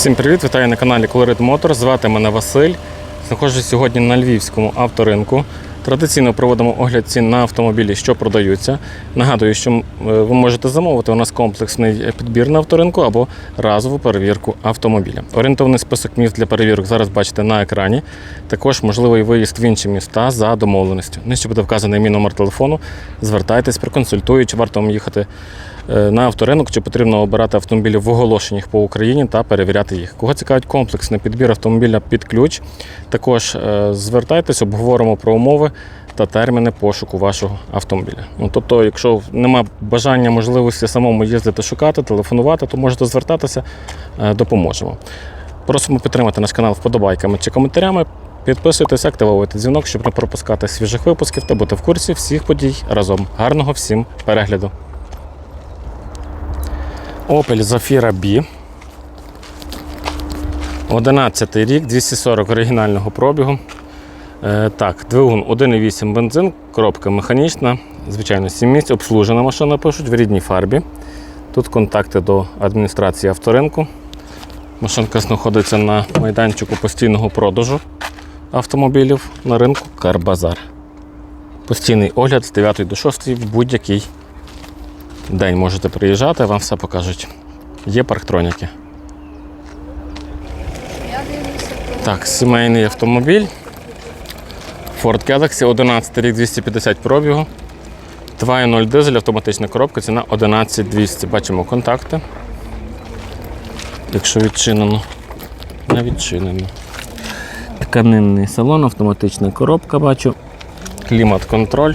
Всім привіт! Вітаю на каналі Colorit Motor. Звати мене Василь. Знаходжусь сьогодні на львівському авторинку. Традиційно проводимо огляд цін на автомобілі, що продаються. Нагадую, що е, ви можете замовити у нас комплексний підбір на авторинку або разову перевірку автомобіля. Орієнтовний список міст для перевірок зараз бачите на екрані. Також можливий виїзд в інші міста за домовленістю. Нижче буде вказаний мій номер телефону. Звертайтесь, проконсультую, чи варто вам їхати е, на авторинок, чи потрібно обирати автомобілі в оголошеннях по Україні та перевіряти їх. Кого цікавить комплексний підбір автомобіля під ключ, також е, звертайтесь, обговоримо про умови та терміни пошуку вашого автомобіля. Ну, тобто, якщо немає бажання, можливості самому їздити, шукати, телефонувати, то можете звертатися, е, допоможемо. Просимо підтримати наш канал вподобайками чи коментарями. Підписуйтесь, активовуйте дзвінок, щоб не пропускати свіжих випусків та бути в курсі всіх подій разом. Гарного всім перегляду! Opel Zafira B. 11 рік, 240 оригінального пробігу. Е, так, двигун 1,8 бензин, коробка механічна, звичайно, 7 місць, обслужена машина пишуть в рідній фарбі. Тут контакти до адміністрації авторинку. Машинка знаходиться на майданчику постійного продажу автомобілів на ринку Карбазар. Постійний огляд з 9 до 6 в будь-який день можете приїжджати, вам все покажуть. Є парктроніки. Так, сімейний автомобіль. Ford Galaxy 11 рік 250 пробігу. 2.0 дизель, автоматична коробка, ціна 11200. Бачимо контакти. Якщо відчинено, не відчинено. Тканинний салон, автоматична коробка бачу. Клімат-контроль.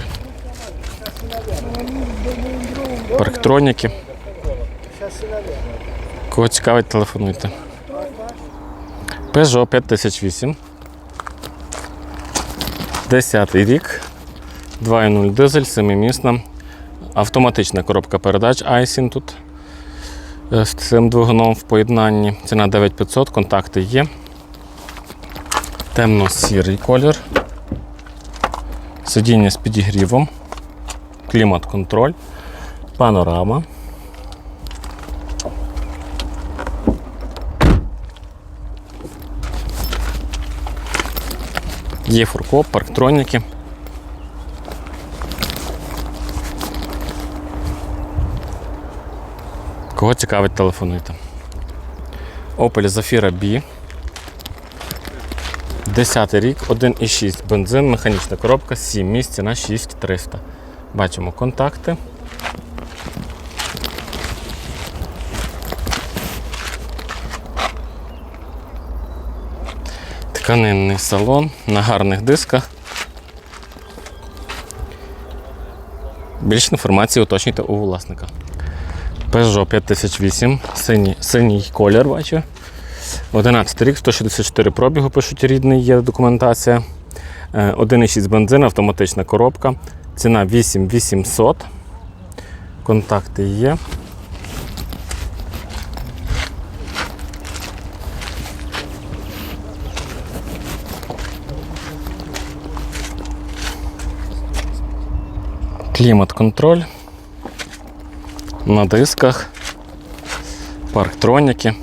Парктроніки. Кого цікавить, телефонуйте. Peugeot 5008. 10 рік. 2.0 дизель, 7-місна. Автоматична коробка передач Айсін тут. е, З цим двигуном в поєднанні. Ціна 9500, контакти є. Темно-сірий колір. Сидіння з підігрівом. Клімат-контроль. Панорама. Є фуркоп, парктроніки. Кого цікавить, телефонуйте. Opel Zafira B. 10 рік, 1,6 бензин, механічна коробка, 7 місць на 6300. Бачимо контакти. Тканинний салон на гарних дисках. Більше інформації уточнюйте у власника. Peugeot 5008, синій, синій колір бачу. 11 рік, 164 пробігу, пишуть рідний, є документація. Е, 1,6 бензин, автоматична коробка. Ціна 8800. Контакти є. Клімат-контроль. На дисках. Парктроніки.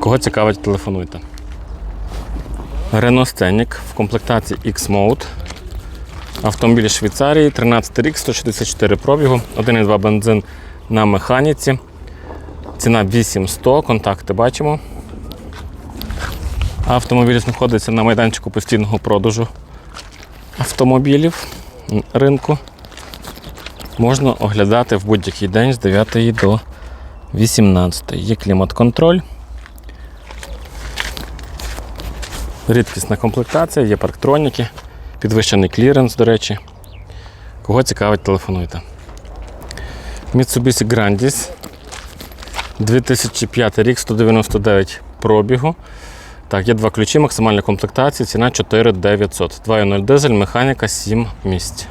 Кого цікавить, телефонуйте. Renault Scenic в комплектації X-Mode. Автомобіль Швейцарії, 13 рік, 164 пробігу, 1,2 бензин на механіці. Ціна 8100, контакти бачимо. Автомобіль знаходиться на майданчику постійного продажу автомобілів ринку. Можна оглядати в будь-який день з 9 до 18. Є клімат-контроль. Рідкісна комплектація, є парктроніки, підвищений кліренс, до речі. Кого цікавить, телефонуйте. Mitsubishi Grandis 2005 рік, 199 пробігу. Так, є два ключі, максимальна комплектація, ціна 4900. 2.0 дизель, механіка 7 місць.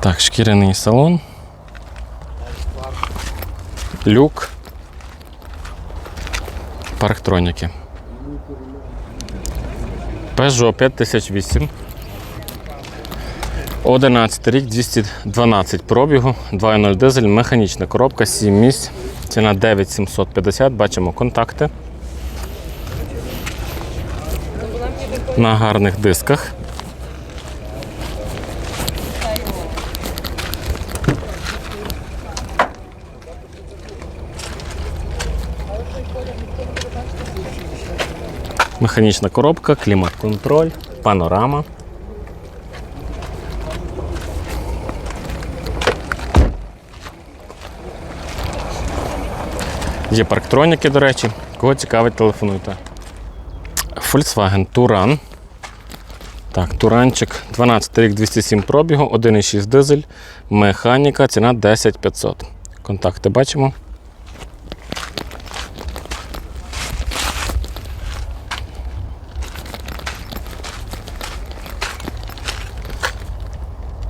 Так, шкіряний салон. Люк. Парктроніки. Peugeot 5008. 11 рік, 212 пробігу, 2.0 дизель, механічна коробка, 7 місць, ціна 9750, бачимо контакти. На гарних дисках. Механічна коробка, клімат-контроль, панорама. Є парктроніки, до речі. Кого цікавить, телефонуйте. Volkswagen Touran. Так, Туранчик, 12 рік 207 пробігу, 1,6 дизель, механіка, ціна 10500. Контакти бачимо.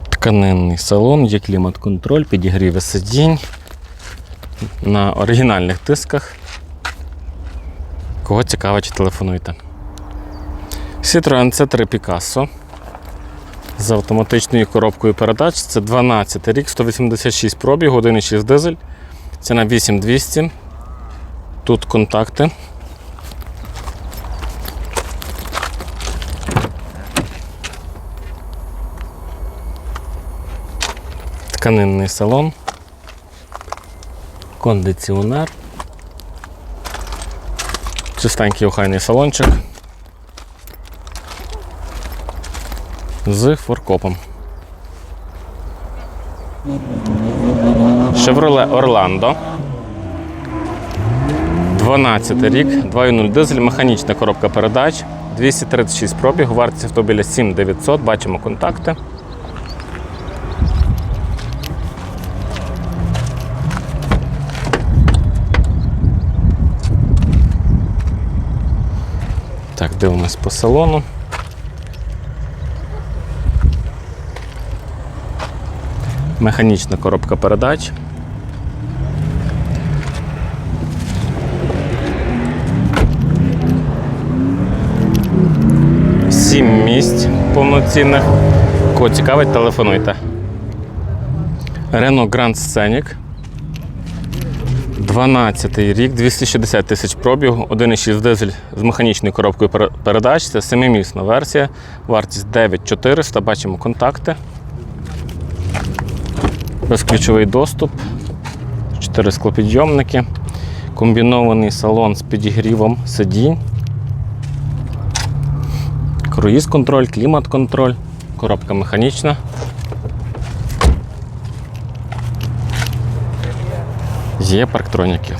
Тканинний салон, є клімат-контроль, підігріви сидінь на оригінальних дисках. Кого цікавить, телефонуйте. Citroen C3 Picasso з автоматичною коробкою передач. Це 12 рік, 186 пробіг, 1,6 дизель. Ціна 8200. Тут контакти. Тканинний салон. Кондиціонер. Чистенький охайний салончик. З форкопом. Chevrolet Orlando. 12 рік, 2.0 дизель, механічна коробка передач, 236 пробіг, вартість автомобіля 7900, бачимо контакти. Дивимось по салону. Механічна коробка передач. Сім місць повноцінних. Кого цікавить, телефонуйте. Renault Grand Scenic. 12 рік, 260 тисяч пробігу, 1,6 дизель з механічною коробкою передач. Це семимісна версія. Вартість 9400. Бачимо контакти. Безключовий доступ. 4 склопідйомники. Комбінований салон з підігрівом сидінь. Круїз контроль, клімат контроль, коробка механічна. Є парктроніки.